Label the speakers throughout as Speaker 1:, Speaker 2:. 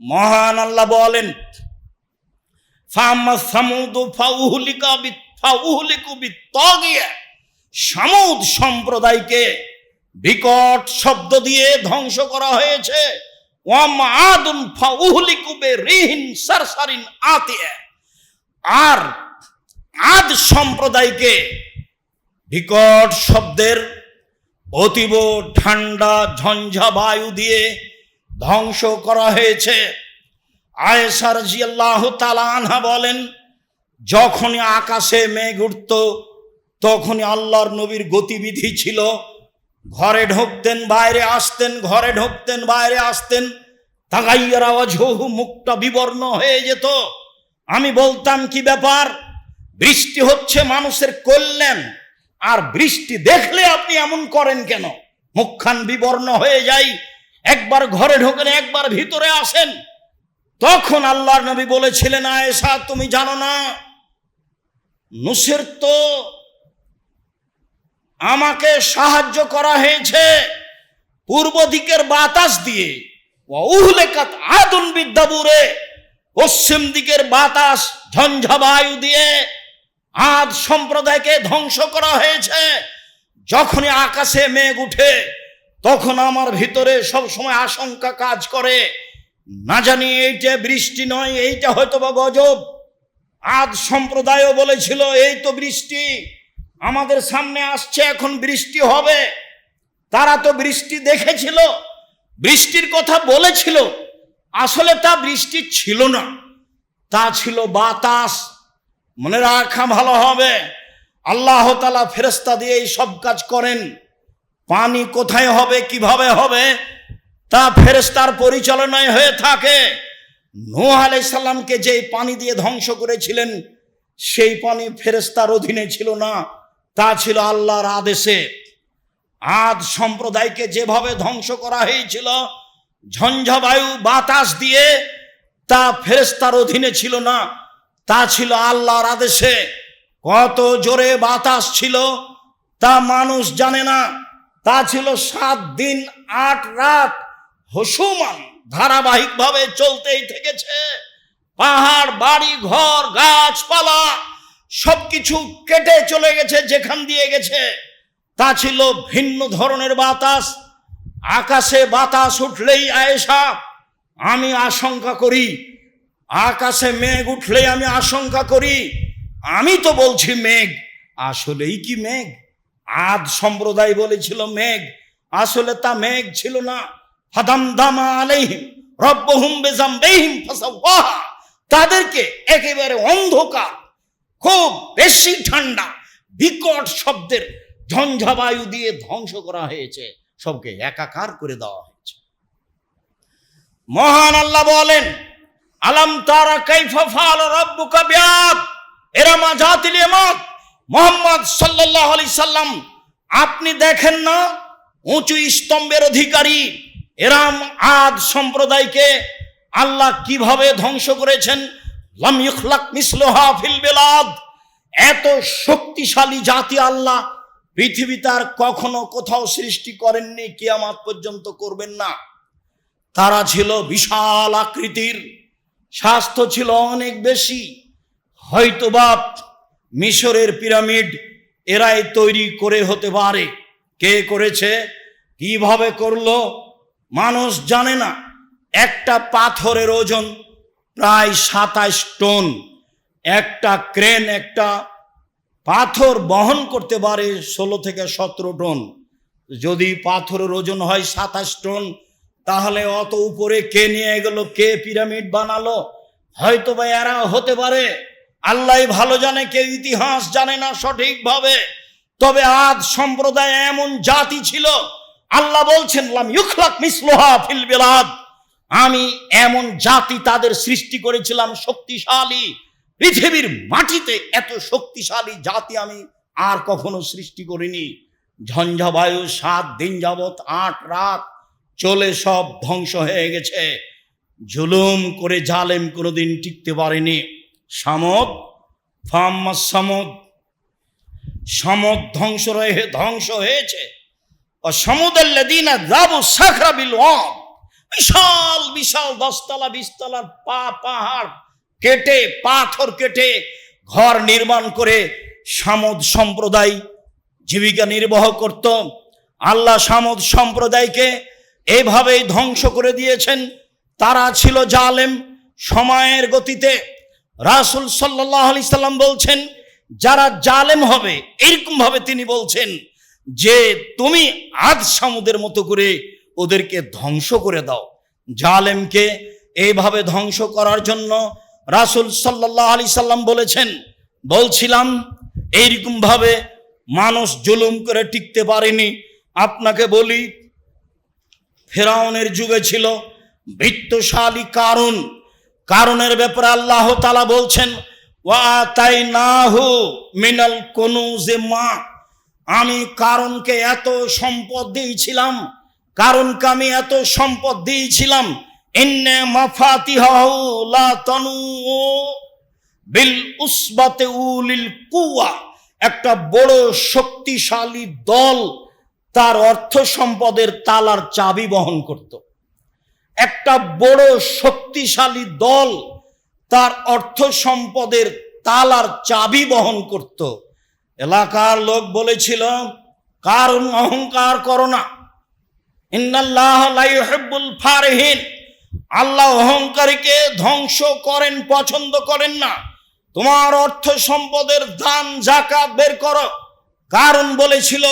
Speaker 1: মহান আল্লাহ বলেন সামুদু সম্প্রদায়কে বিকট শব্দ দিয়ে ধ্বংস করা হয়েছে। আর আদ সম্প্রদায়কে বিকট শব্দের অতীব ঠান্ডা ঝঞ্ঝা বায়ু দিয়ে ধ্বংস করা হয়েছে। আয়েসার জিয়াল্লাহ তালানহা বলেন, যখনই আকাশে মেঘ উঠত, তখনই আল্লাহর নবীর গতিবিধি ছিল, ঘরে ঢুকতেন, বাইরে আসতেন, ঘরে ঢুকতেন, বাইরে আসতেন, তাগাইয়ার আওয়াজ হু মুখটা বিবর্ণ হয়ে যেত। আমি বলতাম, কি ব্যাপার? বৃষ্টি হচ্ছে মানুষের কল্যাণ, আর বৃষ্টি দেখলে আপনি এমন করেন কেন? মুখখান বিবর্ণ হয়ে যাই একবার ঘরে ঢোকেন, একবার ভিতরে আসেন। তখন আল্লাহর নবী বলেছিলেন, আয়েশা, তুমি জানো না, নুসের তো আমাকে সাহায্য করা হয়েছে পূর্ব দিকের বাতাস দিয়ে। উহলেকাত আদুন বিদ্যাপুরে পশ্চিম দিকের বাতাস ঝঞ্ঝা বায়ু দিয়ে আদ সম্প্রদায়কে ধ্বংস করা হয়েছে। যখনই আকাশে মেঘ উঠে তখন আমার ভিতরে সব সময় আশঙ্কা কাজ করে। না জানি এইটা বৃষ্টি নয়, এইটা হয়তো বা গজব। আদ সম্প্রদায়ও বলেছিল, এই তো বৃষ্টি, আমাদের সামনে আসছে, এখন বৃষ্টি হবে। তারা তো বৃষ্টি দেখেছিল, বৃষ্টির কথা বলেছিল। আসলে তা বৃষ্টি ছিল না, তা ছিল বাতাস। মনে রাখা ভালো হবে। আল্লাহ তালা ফেরস্তা দিয়ে এই সব কাজ করেন। পানি কোথায় হবে, কীভাবে হবে, তা ফেরেস্তার পরিচালনায় হয়ে থাকে। নোহ আলাইসাল্লামকে যেই পানি দিয়ে ধ্বংস করেছিলেন, সেই পানি ফেরেস্তার অধীনে ছিল না, তা ছিল আল্লাহর আদেশে। আদ সম্প্রদায়কে যেভাবে ধ্বংস করা হয়েছিল, ঝঞ্ঝাবায়ু, বাতাস দিয়ে, তা ফেরেস্তার অধীনে ছিল না, তা ছিল আল্লাহর আদেশে। কত জোরে বাতাস ছিল, তা মানুষ জানে না। তা ছিল সাত দিন, আট রাত। হসুমান ধারাবাহিকভাবে চলতেই থেকেছে। পাহাড়, বাড়ি, ঘর, গাছপালা সবকিছু কেটে চলে গেছে, যেখান দিয়ে গেছে। তা ছিল ভিন্ন ধরনের বাতাস। আকাশে বাতাস উঠলেই আয়েশা, আমি আশঙ্কা করি। আকাশে মেঘ উঠলেই আমি আশঙ্কা করি। আমি তো বলছি মেঘ, আসলেই কি মেঘ? আদ সম্প্রদায় বলেছিল মেঘ। আসলে তা মেঘ ছিল না। ফাদাম দামা আলাইহিম, রব্বহুম বেজাম বেহিম ফাসাওয়াহা। তাদেরকে একেবারে অন্ধকার, খুব বেশি ঠান্ডা, বিকট শব্দের ঝঞ্ঝাবায়ু দিয়ে ধ্বংস করা হয়েছে। সবকে একাকার করে দেওয়া হয়েছে। মহান আল্লাহ বলেন, আলাম তারা কাইফা ফাল রব্বুকা বিআদ। এরামা জাতিল ইয়ামাত। মোহাম্মদ সাল্লাল্লাহু আলাইহি সাল্লাম, আপনি দেখেন না, উঁচু স্তম্ভের অধিকারী, এরাম আদ সম্প্রদায়কে আল্লাহ কীভাবে ধ্বংস করেছেন? এত শক্তিশালী জাতি আল্লাহ পৃথিবীতে আর কখনো কোথাও সৃষ্টি করেননি, কিয়ামাত পর্যন্ত করবেন না। তারা ছিল বিশাল আকৃতির, স্বাস্থ্য ছিল অনেক বেশি হয়তো হয়তোবা মিশরের পিরামিড এরাই তৈরি করে হতে পারে। কে করেছে? কীভাবে করল? মানুষ জানে না। একটা পাথরের ওজন প্রায় সাতাশ টন। একটা ক্রেন, একটা পাথর বহন করতে পারে ষোলো থেকে সতেরো টন। যদি পাথরের ওজন হয় সাতাশ টন, তাহলে অত উপরে কে নিয়ে গেল? কে পিরামিড বানালো? হয়তো বা এরা হতে পারে। আল্লাহ ভালো জানে, কেউ ইতিহাস জানে না সঠিকভাবে। তবে আদ সম্প্রদায় এমন জাতি ছিল, আল্লাহ বলছেন আমি এমন জাতি তাদের সৃষ্টি করেছিলাম শক্তিশালী। পৃথিবীর মাটিতে এত শক্তিশালী জাতি আমি আর কখনো সৃষ্টি করিনি। ঝঞ্ঝাবায়ু সাত দিন যাবৎ, আট রাত চলে সব ধ্বংস হয়ে গেছে। জুলুম করে জালেম কোনোদিন টিকতে পারেনি। সামদ ফাম্মা সামদ সমদ ধ্বংস রয়ে ধ্বংস হয়েছে। ও সমুদাল্লাদিনা যাবু সাখরা বিল বিশাল বিশাল দশতলা, বিশতলার পা, পাহাড় কেটে, পাথর কেটে ঘর নির্মাণ করে সামদ সম্প্রদায় জীবিকা নির্বাহ করত। আল্লাহ সামদ সম্প্রদায়কে এভাবেই ধ্বংস করে দিয়েছেন। তারা ছিল জালেম। সময়ের গতিতে রাসুল সাল্লাহ আলি সাল্লাম বলছেন, যারা জালেম হবে এরকম ভাবে তিনি বলছেন যে, তুমি আজ সামুদের মতো করে ওদেরকে ধ্বংস করে দাও। জালেমকে এইভাবে ধ্বংস করার জন্য রাসুল সাল্লাহ আলি সাল্লাম বলেছেন, বলছিলাম এইরকম ভাবে মানুষ জুলুম করে টিকতে পারেনি। আপনাকে বলি, ফেরাউনের যুগে ছিল বৃত্তশালী কারণ কারণের ব্যাপারে আল্লাহ তালা বলছেন মিনাল কোনু যে মা। আমি কারণকে এত সম্পদ দিয়েছিলাম, কারণকে আমি এত সম্পদ দিয়েছিলাম, ইন্নে মাফাতিহাহু লা তানু বিল উসবাতে উলিল কুয়া একটা বড় শক্তিশালী দল তার অর্থ সম্পদের তালার চাবি বহন করত। একটা বড় শক্তিশালী দল তার অর্থ সম্পদের তালার চাবি বহন করত। এলাকার লোক বলেছিল কারণ অহংকার করো না। ইন্নাল্লাহ লা ইউহিব্বুল ফারিহিন। আল্লাহ অহংকারীকে ধ্বংস করেন, পছন্দ করেন না। তোমার অর্থ সম্পদের দান, জাকাত বের করো। কারণ বলেছিল,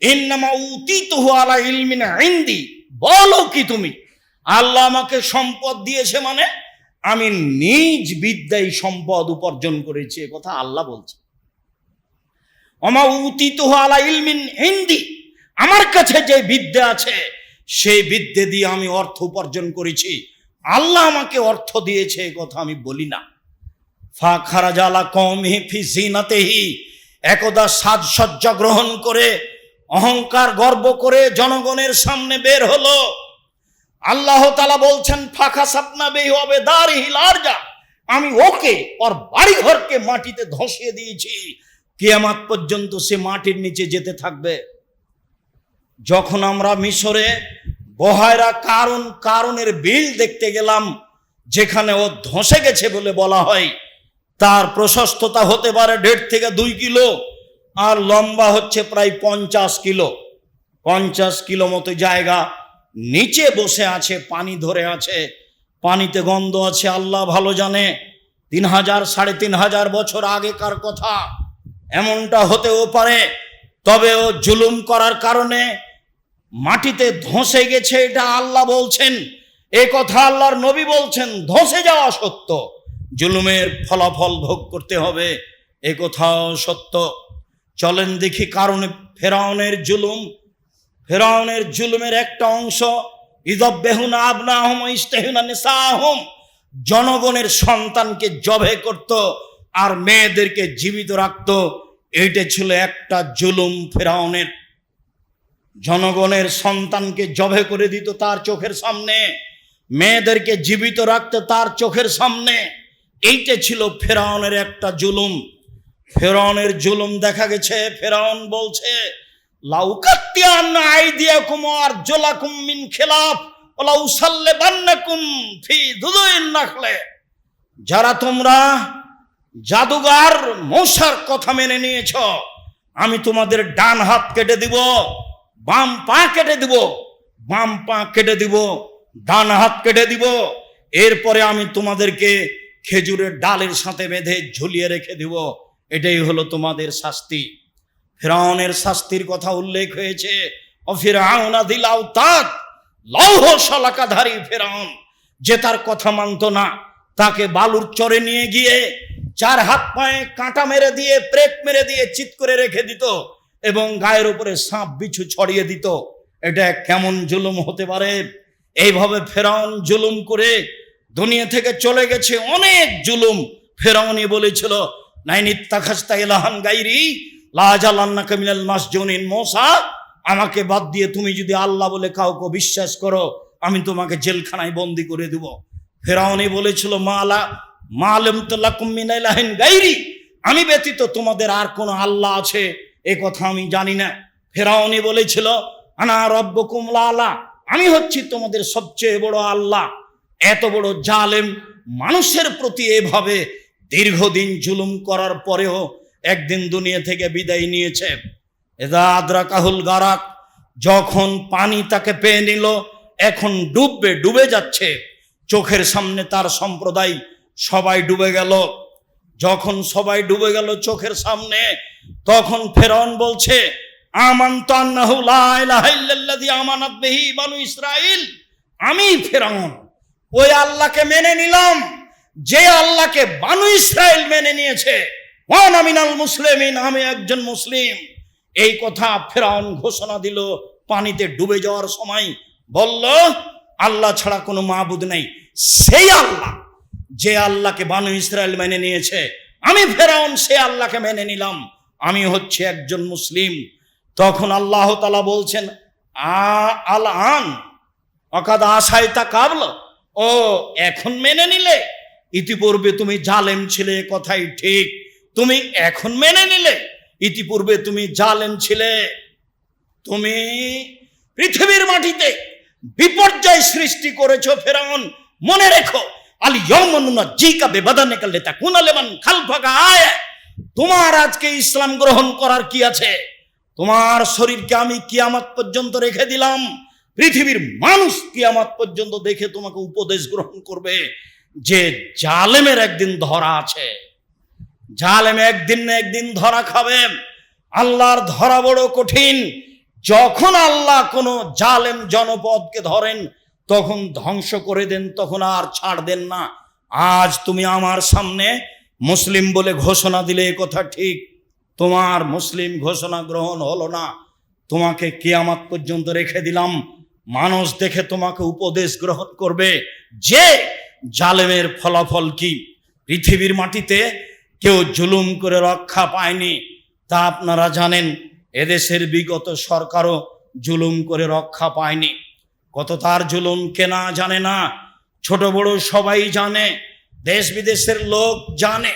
Speaker 1: ইন্নামা উতিতুহু আলা ইলমিন ইন্দি। বলো কি তুমি? আল্লাহ আমাকে সম্পদ দিয়েছে মানে আমি নিজ বিদ্যায় সম্পদ উপার্জন করেছি কথা আল্লাহ বলছে। অমা উতিতুহু আলা ইলমিন হিন্দি আমার কাছে যে বিদ্যা আছে, সেই বিদ্যে দিয়ে আমি অর্থ উপার্জন করেছি। আল্লাহ আমাকে অর্থ দিয়েছে কথা আমি বলি না। ফা খারাজালা কম জিনাতেহি, একদা সাজসজ্জা গ্রহণ করে, অহংকার গর্ব করে জনগণের সামনে বের হলো। আল্লাহ তালা বলছেন, ফাঁকা সাপনা বে হবে দার হিলারজা আমি ওকে, ওর বাড়ি ঘরকে মাটিতে ধসিয়ে দিয়েছি। কিয়ামাত পর্যন্ত সে মাটির নিচে যেতে থাকবে। যখন আমরা মিশরে বহায়রা কারণ কারণের বিল দেখতে গেলাম, যেখানে ও ধসে গেছে বলে বলা হয়, তার প্রশস্ততা হতে পারে দেড় থেকে দুই কিলো, আর লম্বা হচ্ছে প্রায় পঞ্চাশ কিলো। পঞ্চাশ কিলো মতো জায়গা নিচে বসে আছে, পানি ধরে আছে, পানিতে গন্ধ আছে, আল্লাহ ভালো জানে। তিন হাজার, সাড়ে তিন হাজার বছর আগেকার কথা, এমনটা হতেও পারে। তবে ও জুলুম করার কারণে মাটিতে ধসে গেছে, এটা আল্লাহ বলছেন। এ কথা আল্লাহর নবী বলছেন, ধসে যাওয়া সত্য। জুলুমের ফলাফল ভোগ করতে হবে, এ কথাও সত্য। চলেন দেখি কারণে ফেরাউনের জুলুম ফেরাউনের জুলুমের একটা অংশ ইদব বেহুনা আবনা আহম ইস্তেহুনা নিসাহম। জনগণের সন্তানকে জবে করত আর মেয়েদেরকে জীবিত রাখত। এইটা ছিল একটা জুলুম ফেরাউনের। জনগণের সন্তানকে জবে করে দিত তার চোখের সামনে। মেয়েদেরকে জীবিত রাখতো তার চোখের সামনে। এইটা ছিল ফেরাউনের একটা জুলুম। ফেরাউনের জুলুম দেখা গেছে। ফেরাউন বলছে লাউকাত্তিয়ান আইদিয়াকুম আর জোলাকুম মিন খেলাফ ওলা উসাল্লে বান্নাকুম ফি দুদুইন নাখলে। যারা তোমরা জাদুগার মশার কথা মেনে নিয়েছ, আমি তোমাদের ডান হাত কেটে দিব, বাম পা কেটে দিব, বাম পা কেটে দিব, ডান হাত কেটে দিব, এরপরে আমি তোমাদেরকে খেজুরের ডালের সাথে বেঁধে ঝুলিয়ে রেখে দিব। এটাই হলো তোমাদের শাস্তি। ফেরাউনের শাস্তির কথা উল্লেখ হয়েছে। শলাকাধারী ফেরাউন, যে তার কথা মানত না, তাকে বালুর চরে নিয়ে গিয়ে চার হাত পায়ে কাঁটা মেরে দিয়ে প্রেক মেরে দিয়ে চিৎ করে রেখে দিত এবং গায়ের উপরে সাপ বিছু ছড়িয়ে দিত। এটা কেমন জুলুম হতে পারে? এইভাবে ফেরাউন জুলুম করে দুনিয়া থেকে চলে গেছে অনেক জুলুম। ফেরাউনি বলেছিল নাইনিত্তা খাস্তা ইলাহান গাইরি কামিনাল আমাকে বাদ দিয়ে তুমি যদি আল্লাহ বলে কাউকে বিশ্বাস করো, আমি তোমাকে জেলখানায় বন্দি করে দেব। ফেরাউনি বলেছিল, মালা, মালম তোল্লাকুম মিনাইলাহিন গাইরি, আমি ব্যতীত তোমাদের আর কোনো আল্লাহ আছে? এ কথা আমি জানি না। ফেরাউনি বলেছিল, আনা রব্বকুম লালা, আমি হচ্ছি তোমাদের সবচেয়ে বড় আল্লাহ। এত বড় জালেম মানুষের প্রতি এভাবে দীর্ঘদিন জুলুম করার পরেও একদিন দুনিয়া থেকে বিদায় নিয়েছে। এদা আদ্রা কাহুল গারাক, যখন পানি তাকে পেয়ে নিল, এখন ডুববে, ডুবে যাচ্ছে। চোখের সামনে তার সম্প্রদায় সবাই ডুবে গেল। যখন সবাই ডুবে গেল চোখের সামনে, তখন ফেরন বলছে আমি ফেরাউন, ওই আল্লাহকে মেনে নিলাম। যে আল্লাহকে বানু ইসরাইল মেনে নিয়েছে ওয়ান আমিনাল মুসলিমিন, আমি একজন মুসলিম। এই কথা ফেরাউন ঘোষণা দিল, পানিতে ডুবে যাওয়ার সময়। বলল, আল্লাহ ছাড়া কোনো মাহবুদ নেই। সেই আল্লাহ যে আল্লাহকে বানু ইসরায়েল মেনে নিয়েছে। আমি ফেরাউন সে আল্লাহকে মেনে নিলাম। আমি হচ্ছে একজন মুসলিম। তখন আল্লাহ তালা বলছেন আল আন অকাদ আশায় তা কাবল। ও, এখন মেনে নিলে। ইতিপূর্বে তুমি জালেম ছিলে, কথাই ঠিক। তুমি এখন মেনে নিলে, ইতিপূর্বে তুমি জালেম ছিলে। তুমি পৃথিবীর মাটিতে বিপর্যয় সৃষ্টি করেছ, ফেরাউন। মনে রেখো, আল ইয়মনুনা জিকা বেবাদানে কালে তা কুনালেমান খালফাকা আয়। তোমার আজকে ইসলাম গ্রহণ করার কি আছে? তোমার শরীরকে আমি কিয়ামত পর্যন্ত রেখে দিলাম। পৃথিবীর মানুষ কিয়ামত পর্যন্ত দেখে তোমাকে উপদেশ গ্রহণ করবে, যে জালেমের একদিন ধরা আছে। জালেম একদিন না একদিন ধরা খাবে। আল্লাহর ধরা বড় কঠিন। যখন আল্লাহ কোনো জালেম জনপদকে ধরেন, তখন ধ্বংস করে দেন, তখন আর ছাড় দেন না। আজ তুমি আমার সামনে মুসলিম বলে ঘোষণা দিলে এ কথা ঠিক। তোমার মুসলিম ঘোষণা গ্রহণ হলো না। তোমাকে কিয়ামত পর্যন্ত রেখে দিলাম। মানুষ দেখে তোমাকে উপদেশ গ্রহণ করবে যে জালেমের ফলাফল কি? পৃথিবীর মাটিতে কেউ জুলুম করে রক্ষা পায়নি। তা আপনারা জানেন, এদেশের বিগত সরকারও জুলুম করে রক্ষা পায়নি। কত তার জুলুম কেনা জানে না, ছোট বড় সবাই জানে, দেশ বিদেশের লোক জানে।